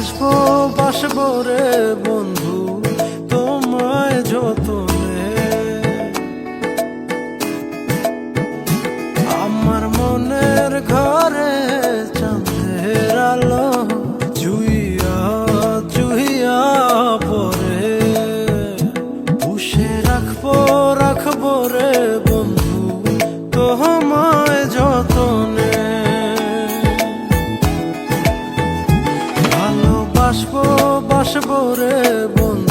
ভাসবো বাসবো রে বন্ধু তোমায় যতনে আমার মনের ঘর বাসবো বাসবো রে বন্ধু